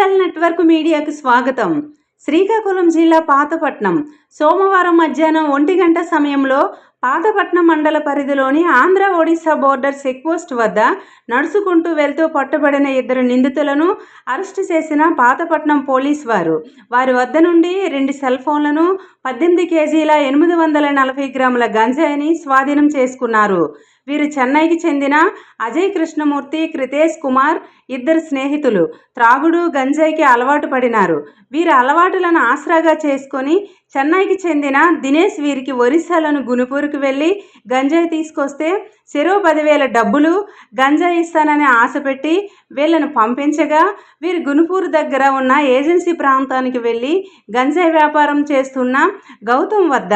Well network మీడియాకు స్వాగతం. శ్రీకాకుళం జిల్లా పాతపట్నం. సోమవారం మధ్యాహ్నం ఒంటి గంట సమయంలో పాతపట్నం మండల పరిధిలోని ఆంధ్ర ఒడిశా బోర్డర్ చెక్పోస్ట్ వద్ద నడుచుకుంటూ వెళ్తూ పట్టుబడిన ఇద్దరు నిందితులను అరెస్టు చేసిన పాతపట్నం పోలీస్ వారు. వారి వద్ద నుండి రెండు సెల్ ఫోన్లను పద్దెనిమిది కేజీల ఎనిమిది వందల నలభై గ్రాముల గంజాయిని స్వాధీనం చేసుకున్నారు. వీరు చెన్నైకి చెందిన అజయ్ కృష్ణమూర్తి కృతేష్ కుమార్ ఇద్దరు స్నేహితులు త్రాగుడు గంజాయికి అలవాటు పడినారు. వీరి అలవాటులను ఆసరాగా చేసుకొని చెన్నైకి చెందిన దినేష్ వీరికి ఒరిస్సాలోని గునుపూరుకు వెళ్ళి గంజాయి తీసుకొస్తే చెరో పదివేల డబ్బులు గంజాయి ఇస్తానని ఆశపెట్టి వీళ్ళను పంపించగా వీరు గునుపూరు దగ్గర ఉన్న ఏజెన్సీ ప్రాంతానికి వెళ్ళి గంజాయి వ్యాపారం చేస్తున్న గౌతమ్ వద్ద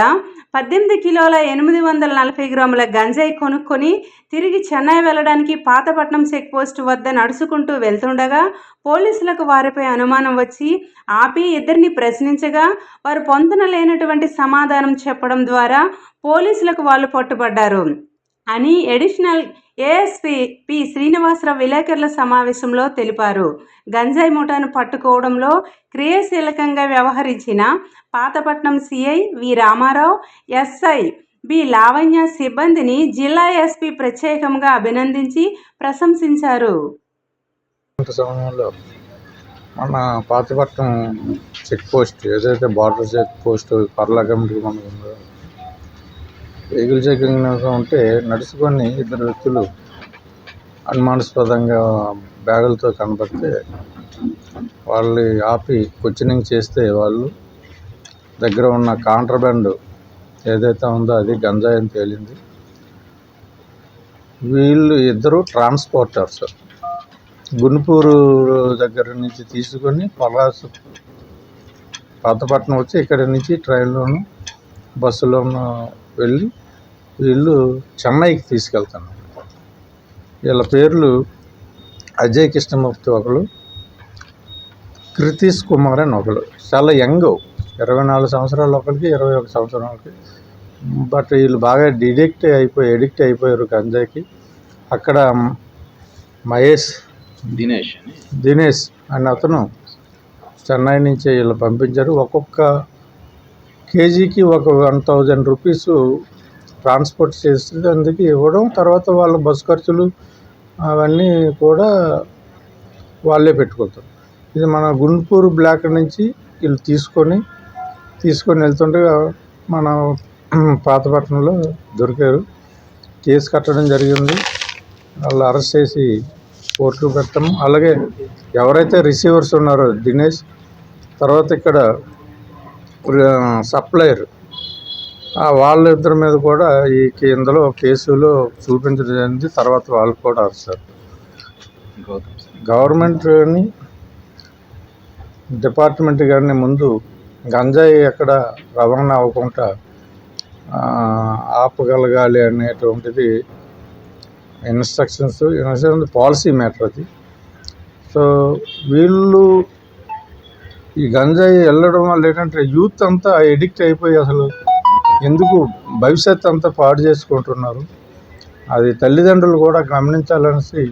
పద్దెనిమిది కిలోల ఎనిమిది వందల నలభై గ్రాముల గంజాయి కొనుక్కొని తిరిగి చెన్నై వెళ్ళడానికి పాతపట్నం చెక్పోస్ట్ వద్ద నడుచుకుంటూ వెళ్తుండగా పోలీసులకు వారిపై అనుమానం వచ్చి ఆపి ఇద్దరిని ప్రశ్నించగా వారు పొందన లేనటువంటి సమాధానం చెప్పడం ద్వారా పోలీసులకు వాళ్ళు పట్టుబడ్డారు. అని అడిషనల్ ఏఎస్పీ పి శ్రీనివాసరావు విలేకరుల సమావేశంలో తెలిపారు. గంజాయి ముఠాను పట్టుకోవడంలో క్రియాశీలకంగా వ్యవహరించిన Pathapatnam CI V Ramarao SI B Lavanya సిబ్బందిని జిల్లా ఎస్పీ ప్రత్యేకంగా అభినందించి ప్రశంసించారు. కొంత సమయంలో మన పాతపట్నం చెక్ పోస్ట్ ఏదైతే బార్డర్ చెక్ పోస్ట్ పర్లా కమిటీ మనకు ఉందో వెహికల్ చెకింగ్ ఉంటే నడుచుకొని ఇద్దరు వ్యక్తులు అనుమానాస్పదంగా బ్యాగులతో కనపడితే వాళ్ళు ఆపి క్వశ్చనింగ్ చేస్తే వాళ్ళు దగ్గర ఉన్న కాంట్రబ్యాండ్ ఏదైతే ఉందో అది గంజాయి అని తేలింది. వీళ్ళు ఇద్దరు ట్రాన్స్పోర్టర్స్ గుంటూరు దగ్గర నుంచి తీసుకొని పలాసు పాతపట్నం వచ్చి ఇక్కడ నుంచి ట్రైన్లోను బస్సులోను వెళ్ళి వీళ్ళు చెన్నైకి తీసుకెళ్తున్నారు వీళ్ళ పేర్లు అజయ్ కృష్ణమూర్తి ఒకరు కృతీష్ కుమార్ అని ఒకరు చాలా యంగ్ ఇరవై నాలుగు సంవత్సరాల ఒకరికి ఇరవై ఒక సంవత్సరాలకి బట్ వీళ్ళు బాగా డిడెక్ట్ అయిపోయి ఎడిక్ట్ అయిపోయారు గంజాయికి. అక్కడ మహేష్ దినేష్ దినేష్ అన్న అతను చెన్నై నుంచి వీళ్ళు పంపించారు. ఒక్కొక్క కేజీకి ఒక వన్ థౌజండ్ రూపీస్ ట్రాన్స్పోర్ట్ చేస్తుంది. అందుకే ఇవ్వడం తర్వాత వాళ్ళ బస్సు ఖర్చులు అవన్నీ కూడా వాళ్ళే పెట్టుకుంటారు. ఇది మన గుంటూరు బ్లాక్ నుంచి వీళ్ళు తీసుకొని తీసుకొని వెళ్తుండగా మన పాతపట్నంలో దొరికారు. కేసు కట్టడం జరిగింది. వాళ్ళు అరెస్ట్ చేసి కోర్టులో పెట్టాము అలాగే ఎవరైతే రిసీవర్స్ ఉన్నారో దినేష్ తర్వాత ఇక్కడ సప్లయర్ వాళ్ళిద్దరి మీద కూడా ఈ ఇందులో కేసులో చూపించడం జరిగింది. తర్వాత వాళ్ళు కూడా అరెస్ట్ సార్ గవర్నమెంట్ని డిపార్ట్మెంట్ కానీ ముందు గంజాయి ఎక్కడ రవాణా అవ్వకుండా ఆపగలగాలి అనేటువంటిది ఇన్స్ట్రక్షన్స్ ఇన్స్ట్రక్షన్ పాలసీ మ్యాటర్ అది. సో వీళ్ళు ఈ గంజాయి వెళ్ళడం వల్ల ఏంటంటే యూత్ అంతా ఎడిక్ట్ అయిపోయి అసలు ఎందుకు భవిష్యత్ అంతా పాడు చేసుకుంటున్నారు. అది తల్లిదండ్రులు కూడా గమనించాలనేసి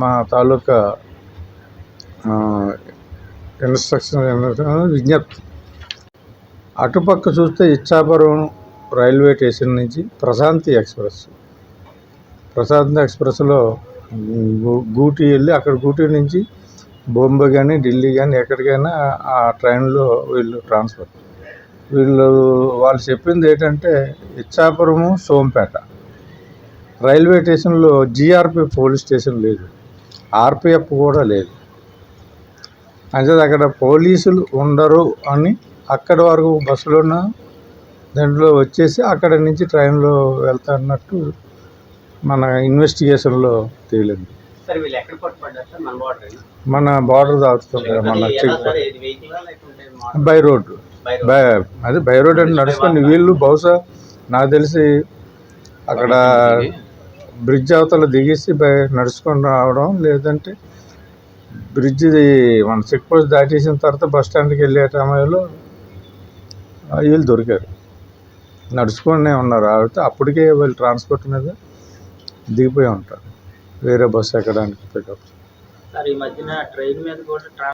మా తాలూకా ఇన్స్ట్రక్షన్ విజ్ఞప్తి. అటుపక్క చూస్తే ఇచ్చాపురం రైల్వే స్టేషన్ నుంచి ప్రశాంతి ఎక్స్ప్రెస్. ప్రశాంత్ ఎక్స్ప్రెస్లో గూటి వెళ్ళి అక్కడ గూటి నుంచి బొంబే కానీ ఢిల్లీ కానీ ఎక్కడికైనా ఆ ట్రైన్లో వీళ్ళు ట్రాన్స్ఫర్. వీళ్ళు వాళ్ళు చెప్పింది ఏంటంటే ఇచ్చాపురము సోంపేట. రైల్వే స్టేషన్లో జిఆర్పి పోలీస్ స్టేషన్ లేదు. ఆర్పిఎఫ్ కూడా లేదు. అంటే అక్కడ పోలీసులు ఉండరు అని అక్కడి వరకు బస్సులోన దాంట్లో వచ్చేసి అక్కడ నుంచి ట్రైన్లో వెళ్తాన్నట్టు మన ఇన్వెస్టిగేషన్లో తేలింది. మన బార్డర్ దాటుతుంది మన బై రోడ్? బై అదే బై రోడ్ అంటే నడుచుకొని వీళ్ళు బహుశా నాకు తెలిసి అక్కడ బ్రిడ్జ్ అవతల దిగేసి బై నడుచుకొని రావడం లేదంటే బ్రిడ్జ్ మన చెక్ పోస్ట్ దాటేసిన తర్వాత బస్ స్టాండ్కి వెళ్ళే సమయంలో వీళ్ళు దొరికారు. నడుచుకునే ఉన్నారు. ఆవిడ అప్పటికే వీళ్ళు ట్రాన్స్పోర్ట్ మీద దిగిపోయి ఉంటారు. వేరే బస్సు ఎక్కడానికి పికప్ సార్ ఈ మధ్యన ట్రైన్ మీద కూడా ట్రాన్స్